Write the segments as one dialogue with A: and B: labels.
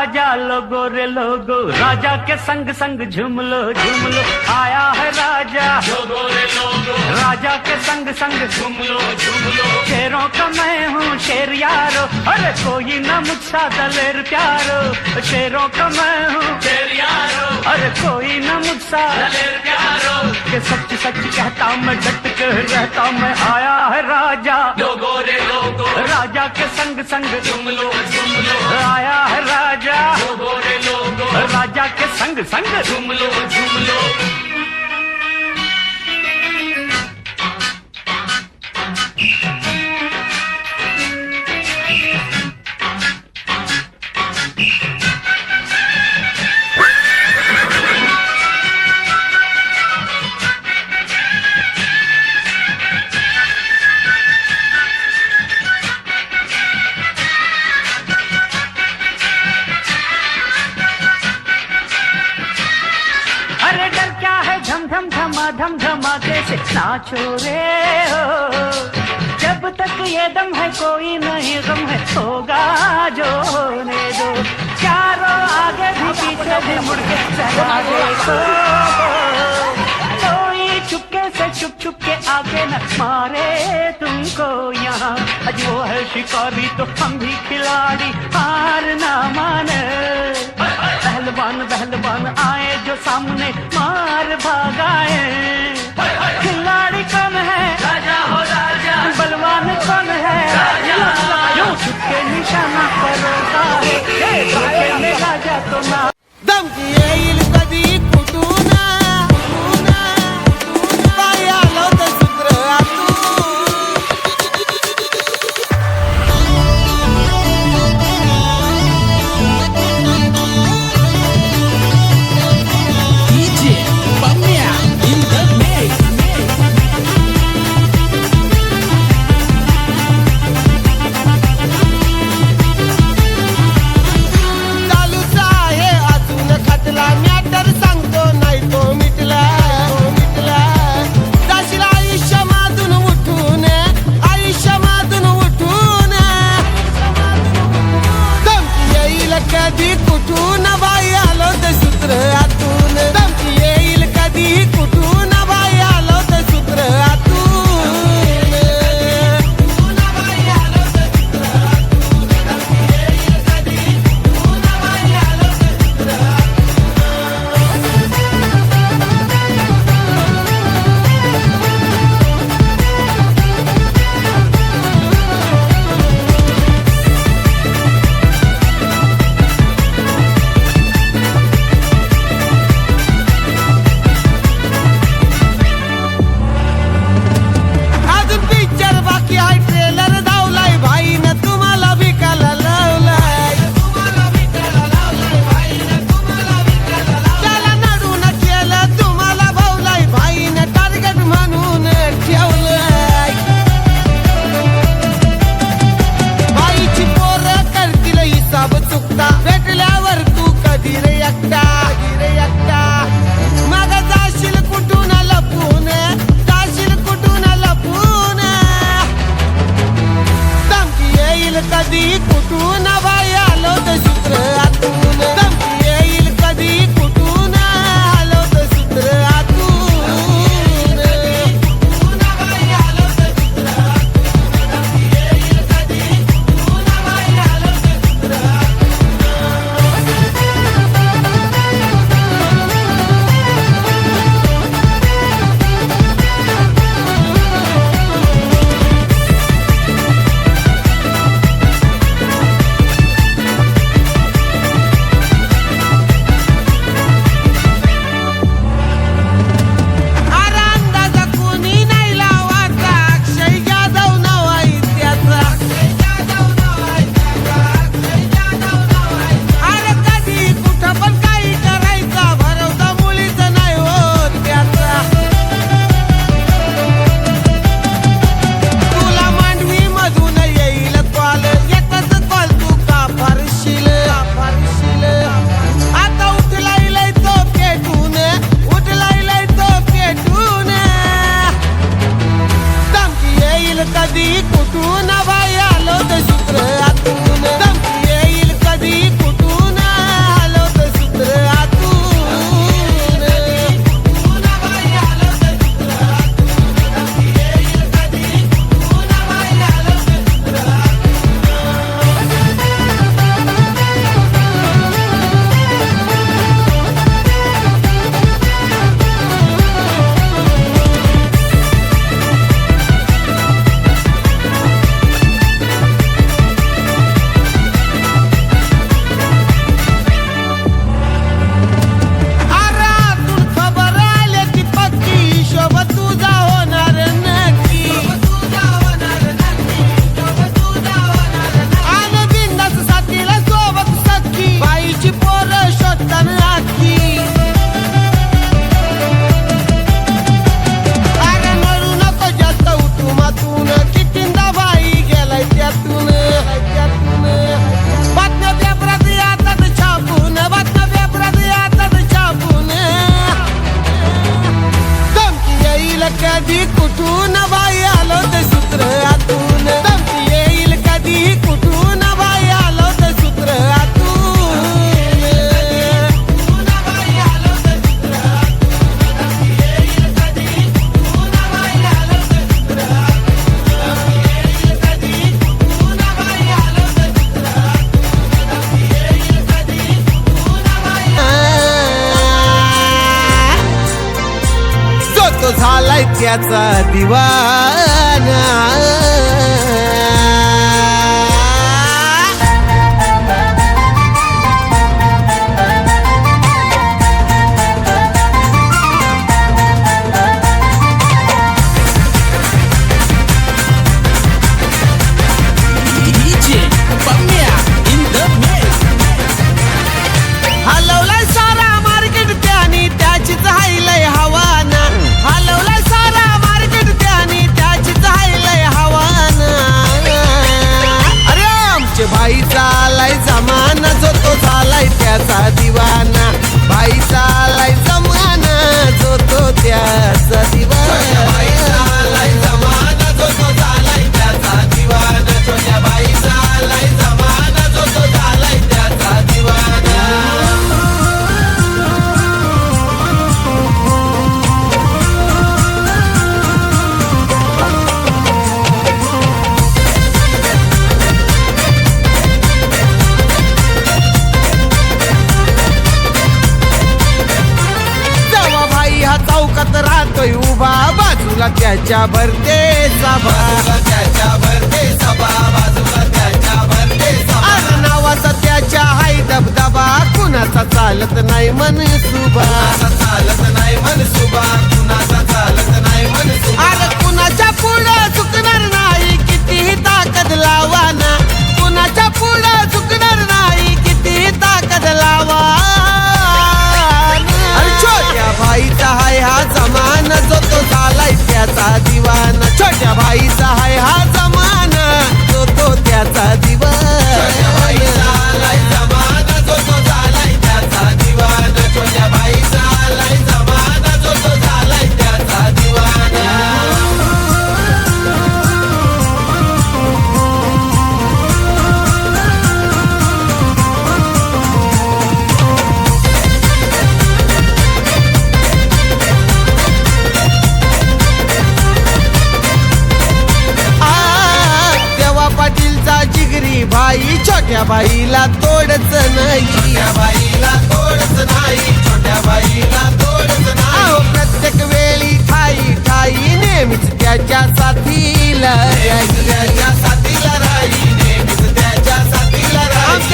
A: लोगो रे लोगो राजा के संग संग झूम लो झूम लो आया है राजा।
B: लोगो रे लोगो
A: राजा के संग संग
B: झूम लो झूम लो
A: शेरों का मैं हूँ शेर यारो अरे कोई न मुझसा दलेर प्यारो। शेरों का मैं हूँ
B: तेरे यारो
A: अरे कोई न मुझसा
B: दलेर प्यारो।
A: के सच सच कहता मैं डट के रहता मैं आया है राजा।
B: लोगो रे लोगो
A: राजा के संग संग
B: झूम लो झूम लो
A: आया राजा राजा के संग संग
B: झूम लो झूम लो
A: तक ये दम है, कोई नहीं गम है। होगा जो होने दो। चारों आगे भी पीछे भी मुड़ के चला। देखो कोई चुपके से चुप चुप के आगे न मारे तुमको यहाँ। आज वो है शिकारी तो हम भी खिलाड़ी। हार ना माने। पहलवान पहलवान आए जो सामने मार भागाए। निशाना करोगा है हे, धोखे में राजा तो ना
C: sukta झालाय त्याचा दिवाना. त्याच्या भरते सभा. त्याच्या भरते सभा बाजूला त्याच्या भरते सभा नावाचा त्याच्या हाय दबदबा कुणाचा चालत नाही मन सुभा. चालत नाही मन सुभा. कुणाचा चालत नाही मन छोट्या बाईला तोडच नाही. छोट्या बाईला तोडच नाही. छोट्या बाईला तोडच नाही. प्रत्येक वेळी ठाई ठाई नेहमीच त्याच्या साथीला त्याच्या साथीला राही नेहमीच त्याच्या साथीला राही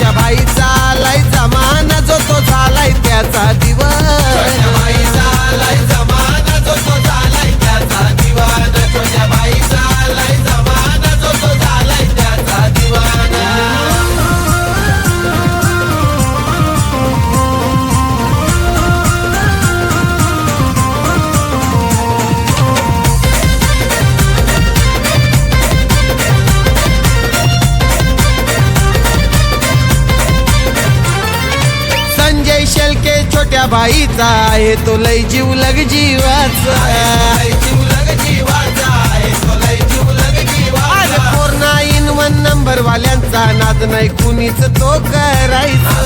C: त्या बाईचा आलाय जमाना जो तो झालाय त्याचा दिवस. छोट्या बाईचा आहे तो लय जीव लग जीवाचा फोर नाईन वन नंबर वाल्यांचा नाद नाही कुणीच तो करायचा.